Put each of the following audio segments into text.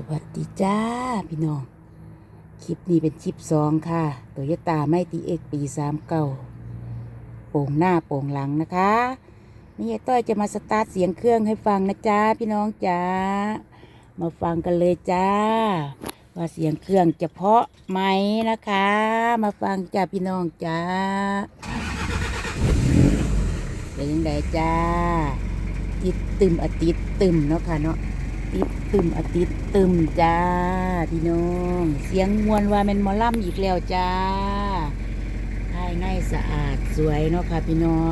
สวัสดีจ้า พี่น้อง คลิปนี้เป็นคลิปสองค่ะโตโยต้าไม่ตีเอกปีสามเก้าโป่งหน้าโป่งหลังนะคะนี่ต้อยจะมาสตาร์ทเสียงเครื่องให้ฟังนะจ้าพี่น้องจ้ามาฟังกันเลยจ้า ว่าเสียงเครื่องจะเพาะไหมนะคะ มาฟังจ้าพี่น้องจ้าเป็นยังไงจ้าติดตึมอาทิตย์ตึมเนาะค่ะเนาะ ติดตึมอาทิตตึมจ้าพี่น้อง เสียงมวนว่ามันมอล่ำอีกแล้วจ้าภายในสะอาดสวยเนาะค่ะพี่น้อ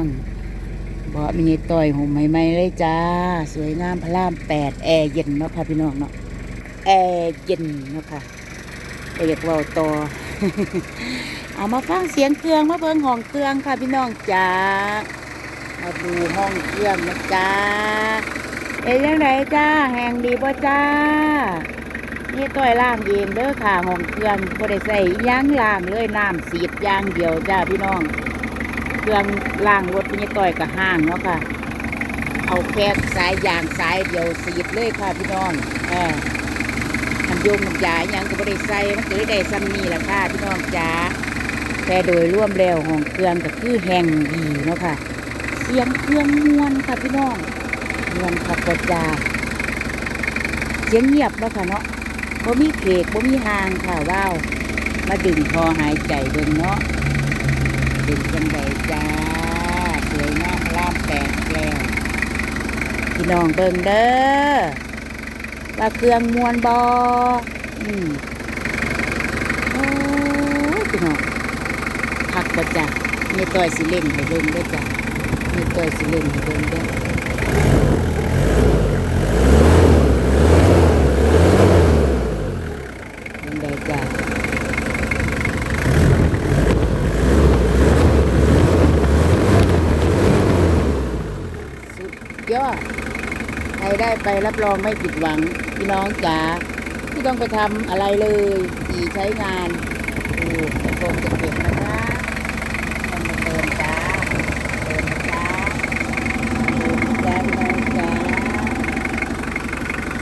งเบาะมีต่อยห่มใหม่ๆเลยจ้า สวยงามพระรามแปดแอร์เย็นเนาะค่ะพี่น้องเนาะแอร์เย็นเนาะค่ะไปอยกเว่าต่อเอามาฟังเสียงเครื่องมาเบิ่งห้องเครื่องค่ะพี่น้องจ้ามาดูห้องเครื่องนะจ้า เป็นยังไงจ้า แหงดีป่จ้า นี่ต้อยล่างเองเด้อค่ะห้องเครื่องบ่ได้ใส่อิหยังล่างเลยน้ำสีดย่างเดียวจ้าพี่น้อง เครื่องล่างรถพี่ต้อยกับห้างเนาะค่ะ เอาแค่สายยางสายเดียวสีดเลยค่ะพี่น้องเออน้ำยงน้ำยาอิหยังก็บ่ได้ใส่มันก็เลยได้ซ้ำนี่แหละค่ะพี่น้องจ้าแต่โดยร่วมแล้วห้องเครื่องก็คือแหงดีเนาะค่ะ เสียงเครื่องมวนค่ะพี่น้อง มวนขับกระจาเสียงเงียบแล้วค่ะเนาะบ่มีเพกบ่มีหางค่ะว้าว มาดึงพอหายใจเบิ่งเนาะดึงจังใดจ้า สวยงามพระรามแปดแล้วพี่น้องเบิ่งเด้อว่าเครื่องมวนบออืมโอ้ยพี่น้องพักประจ้านี่ต่อยสิเล่นให้เบิ่งด้อจ้ามีตัวสิเล่นให้เบิ่งด้อเป็นไดจ้าสุด ยอดใครได้ไปรับรองไม่ผิดหวัง พี่น้องจ๋าที่ต้องไปทำอะไรเลยขี่ใช้งานดูจะโกงจะเก็บนะคะต้องมาเดินจ้าเดินนะจ้า จ้าพี่น้องจ้า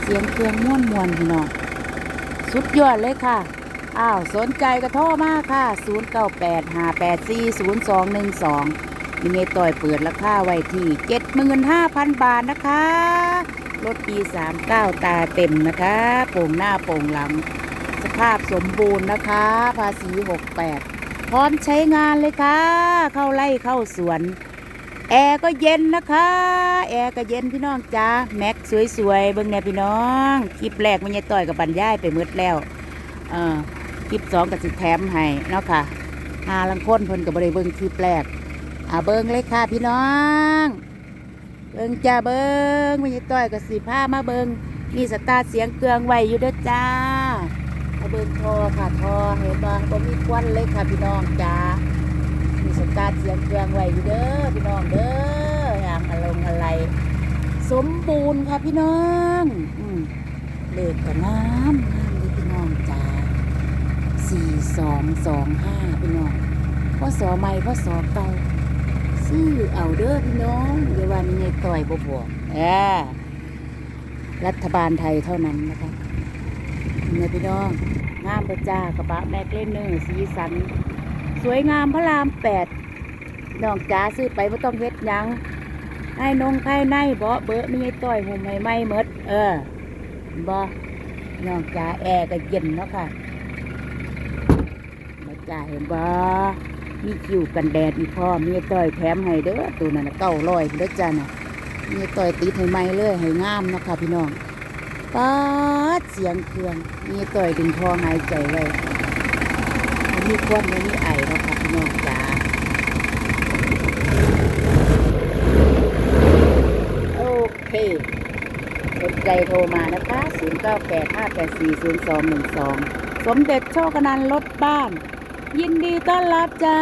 เสียงเครื่องม่วนมวนพี่น้องสุดยอดเลยค่ะ อ้าว สนใจก็โทรมาค่ะ 0 9 8 5 8 4 0 2 1 2 มีเงต่อยเปิดราคาไว้ที่ 75,000 บาทนะคะรถปี 39 ตาเต็มนะคะ โป่งหน้าโป่งหลัง สภาพสมบูรณ์นะคะ ภาษี 68 พร้อมใช้งานเลยค่ะ เข้าไร่เข้าสวน แอร์ก็เย็นนะคะ แอร์ก็เย็นพี่น้องจ้าแม็กสวยๆเบิ่งเนี่ยพี่น้องคลิปแรกมันยายต่อยกับบรรยายไปมืดแล้วเออคลิปสองก็สิแถมให้เนาะค่ะหาลังค้นเพิ่นกับบริเบิ่งคลิปแรกอ่าเบิ่งเลยค่ะพี่น้อง เบิ่งจ้าเบิ่งมันยายต่อยกับสิผ้ามาเบิ่งมีสตาร์เสียงเครื่องไว้อยู่เด้อจ้ามาเบิ่งทอค่ะทอเห็นบ่บ่มีควันเลยค่ะพี่น้องจ้า มีสตารเสียงเครื่องไว้อยู่เด้อพี่น้องเด้ออย่างอารมณ์อะไร สมบูรณ์ค่ะพี่น้องอืมเลขก็งามงามเลยพี่น้องจ้าสี่สองสองห้าพี่น้องพ่อสอใหม่พ่อสอเก่าซื้อเอาเด้อพี่น้องเดี๋ยววันนี้ต่อยบ่บอกเออรัฐบาลไทยเท่านั้นนะคะเนี่ยพี่น้องงามประจ้ากระบะแม็กเล่นเนอร์สีสัน สวยงามพระรามแปดน้องจ๋าซื้อไปไม่ต้องเฮ็ดยังให้นงให้ในเบาเบอะมีต้อยห่มไม่ไม่หมด เออบ่น้องจ๋าแอร์ก็เย็นเนาะค่ะมาจ่าเห็นบ่มีคิวกันแดดอีพร้อมมีต้อยแถมให้เด้อตัวนั้นเก้าร้อยเด้อจ้าน่ะมีต้อยติดให้ไม่เลยให้งามเนาะค่ะพี่น้องป๊าดเสียงเครื่องมีต้อยดึงคอหายใจไว้ มีควันมันมีไอเราค่ะพี่น้องจ้าโอเคสนใจโทรมานะคะ 0 9 8 5 8 4 0 2 1 2 สมเด็จโชคนันต์รถบ้าน ยินดีต้อนรับจ้า